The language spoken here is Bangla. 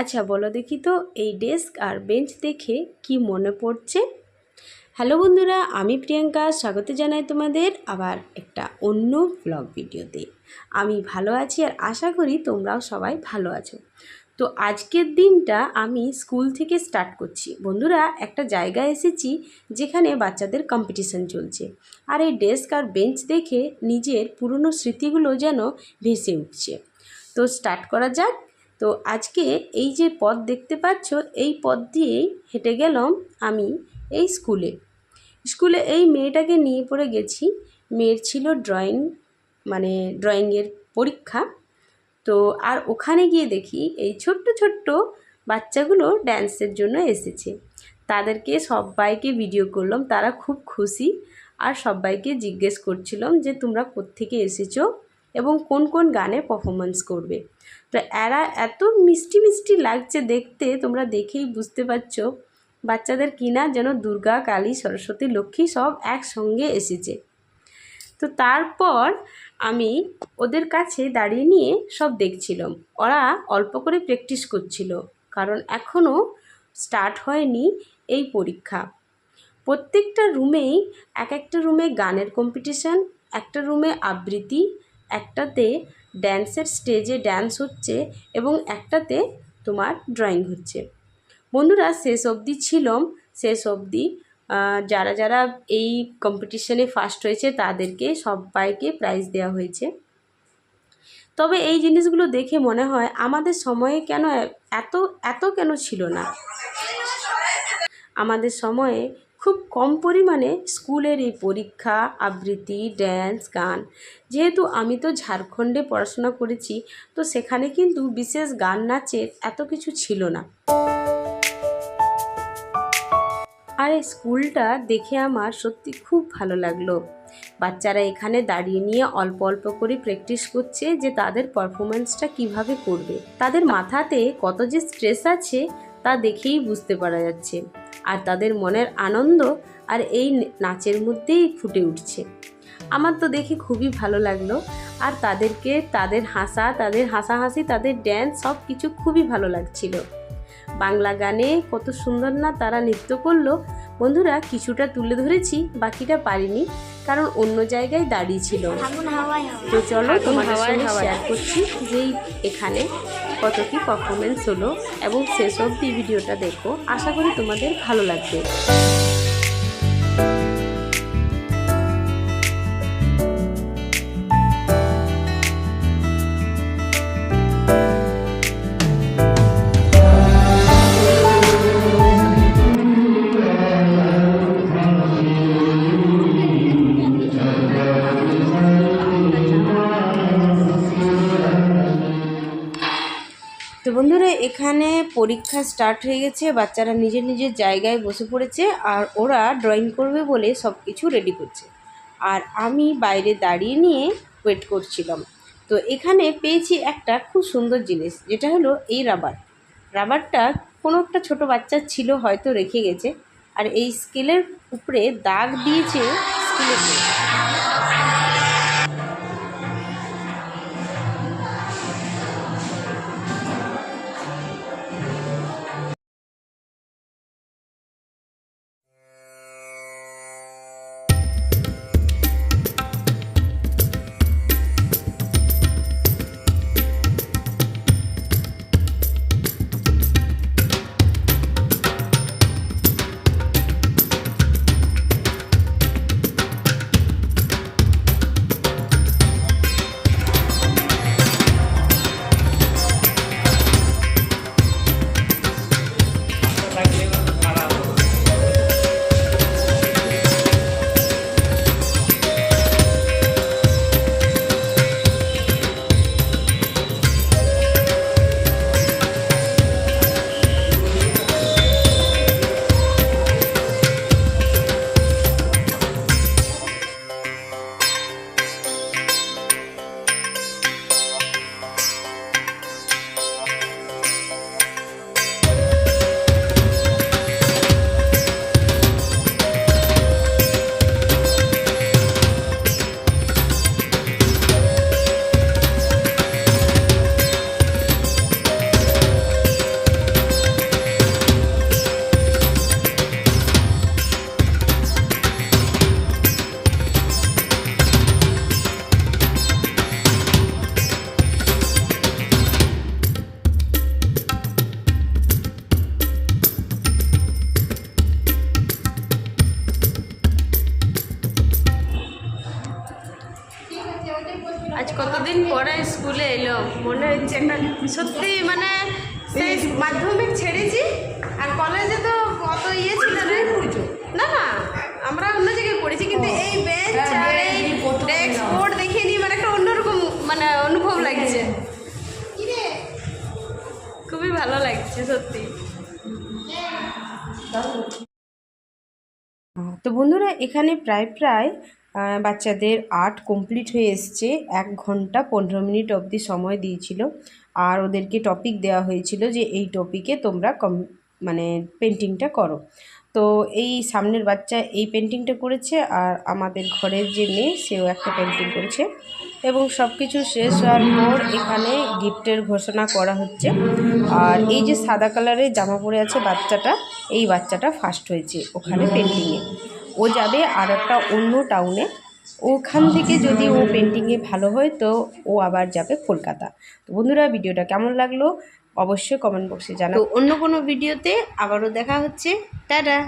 আচ্ছা বলো দেখি তো এই ডেস্ক আর বেঞ্চ দেখে কি মনে পড়ছে? হ্যালো বন্ধুরা, আমি প্রিয়াঙ্কা, স্বাগত জানাই তোমাদের আবার একটা অন্য ব্লগ ভিডিওতে। আমি ভালো আছি আর আশা করি তোমরাও সবাই ভালো আছো। তো আজকের দিনটা আমি স্কুল থেকে স্টার্ট করছি। বন্ধুরা, একটা জায়গায় এসেছি যেখানে বাচ্চাদের কম্পিটিশন চলছে। আর এই ডেস্ক আর বেঞ্চ দেখে নিজের পুরনো স্মৃতিগুলো যেন ভেসে উঠছে। তো স্টার্ট করা যাক। তো আজকে এই যে পথ দেখতে পাচ্ছ, এই পথ দিয়েই হেঁটে গেলাম আমি এই স্কুলে। স্কুলে এই মেয়েটাকে নিয়ে পড়ে গেছি। মেয়ের ছিল ড্রয়িং মানে ড্রয়িংয়ের পরীক্ষা। তো আর ওখানে গিয়ে দেখি এই ছোট্ট ছোট্ট বাচ্চাগুলো ড্যান্সের জন্য এসেছে। তাদেরকে সবাইকে ভিডিও করলাম, তারা খুব খুশি। আর সবাইকে জিজ্ঞেস করছিলাম যে, তোমরা কোত্থেকে এসেছ? এবং কোন কোন গানে পারফরমেন্স করবে। তো এরা এত মিষ্টি মিষ্টি লাগছে দেখতে, তোমরা দেখেই বুঝতে পারছ বাচ্চাদের কিনা যেন দুর্গা, কালী, সরস্বতী, লক্ষ্মী সব একসঙ্গে এসেছে। তো তারপর আমি ওদের কাছে দাঁড়িয়ে নিয়ে সব দেখছিলাম। ওরা অল্প করে প্র্যাকটিস করছিল, কারণ এখনও স্টার্ট হয়নি এই পরীক্ষা। প্রত্যেকটা রুমেই এক একটা রুমে গানের কম্পিটিশান একটা রুমে আবৃত্তি একটাতে ড্যান্সের স্টেজে ড্যান্স হচ্ছে এবং একটাতে তোমার ড্রয়িং হচ্ছে। বন্ধুরা, শেষ অবধি ছিলাম। শেষ অবধি যারা যারা এই কম্পিটিশনে ফার্স্ট হয়েছে, তাদেরকে সবাইকে প্রাইজ দেওয়া হয়েছে। তবে এই জিনিসগুলো দেখে মনে হয় আমাদের সময়ে কেন এত এত কেন ছিল না? আমাদের সময়ে খুব কম পরিমাণে স্কুলের এই পরীক্ষা, আবৃত্তি ড্যান্স গান। যেহেতু আমি তো ঝাড়খণ্ডে পড়াশোনা করেছি, তো সেখানে কিন্তু বিশেষ গান নাচের এত কিছু ছিল না। আর এই স্কুলটা দেখে আমার সত্যি খুব ভালো লাগল। বাচ্চারা এখানে দাঁড়িয়ে নিয়ে অল্প অল্প করে প্র্যাকটিস করছে যে তাদের পারফরমেন্সটা কীভাবে করবে। তাদের মাথাতে কত যে স্ট্রেস আছে তা দেখেই বুঝতে পারা যাচ্ছে। আর তাদের মনের আনন্দ আর এই নাচের মধ্যেই ফুটে উঠছে। আমার তো দেখে খুবই ভালো লাগল। আর তাদেরকে, তাদের হাসা, তাদের হাসাহাসি, তাদের ড্যান্স সব কিছু খুবই ভালো লাগছিল। বাংলা গানে কত সুন্দর না তারা নৃত্য করল। বন্ধুরা কিছুটা তুলে ধরেছি বাকিটা পারিনি কারণ অন্য জায়গায় দাঁড়িয়ে ছিল। তো চলো তোমাদের সঙ্গে শেয়ার করছি যে এখানে কত কি পারফরমেন্স হলো এবং শেষ অবধি ভিডিওটা দেখো। আশা করি তোমাদের ভালো লাগবে। তো বন্ধুরা, এখানে পরীক্ষা স্টার্ট হয়ে গেছে। বাচ্চারা নিজের নিজের জায়গায় বসে পড়েছে আর ওরা ড্রয়িং করবে বলে সব কিছু রেডি করছে। আর আমি বাইরে দাঁড়িয়ে নিয়ে ওয়েট করছিলাম। তো এখানে পেয়েছি একটা খুব সুন্দর জিনিস, যেটা হলো এই রাবার রাবারটা কোনো একটা ছোটো বাচ্চার ছিল হয়তো রেখে গেছে। আর এই স্কেলের উপরে দাগ দিয়েছে স্কেলের কতদিন পরে স্কুলে এলো। মনে হচ্ছে একটা সত্যি মানে সেই মাধ্যমিক ছেড়েছি আর কলেজে তো কত ইয়ে ছিল না। না আমরা অন্য জায়গায় পড়েছি কিন্তু এই বেঞ্চ আর এই ডেস্ক বোর্ড দেখে নিয়ে মানে একটা অন্যরকম মানে অনুভব লাগছে। খুবই ভালো লাগছে সত্যি। তো বন্ধুরা এখানে প্রায় প্রায় বাচ্চাদের আর্ট কমপ্লিট হয়ে এসছে। এক ঘণ্টা পনেরো মিনিট অবধি সময় দিয়েছিল। আর ওদেরকে টপিক দেওয়া হয়েছিল যে এই টপিকে তোমরা কম মানে পেন্টিংটা করো। তো এই সামনের বাচ্চা এই পেন্টিংটা করেছে আর আমাদের ঘরের যে মেয়ে, সেও একটা পেন্টিং করেছে। এবং সব কিছু শেষ হওয়ার পর এখানে গিফটের ঘোষণা করা হচ্ছে। আর এই যে সাদা কালারের জামা পরে আছে বাচ্চাটা, এই বাচ্চাটা ফার্স্ট হয়েছে ওখানে পেন্টিংয়ে ও যাবে আর একটা অন্য টাউনে ওখান থেকে যদি ও পেন্টিংয়ে ভালো হয়, তো ও আবার যাবে কলকাতা। তো বন্ধুরা, ভিডিওটা কেমন লাগল অবশ্যই কমেন্ট বক্সে জানাও। অন্য কোনো ভিডিওতে আবারও দেখা হচ্ছে। টাটা!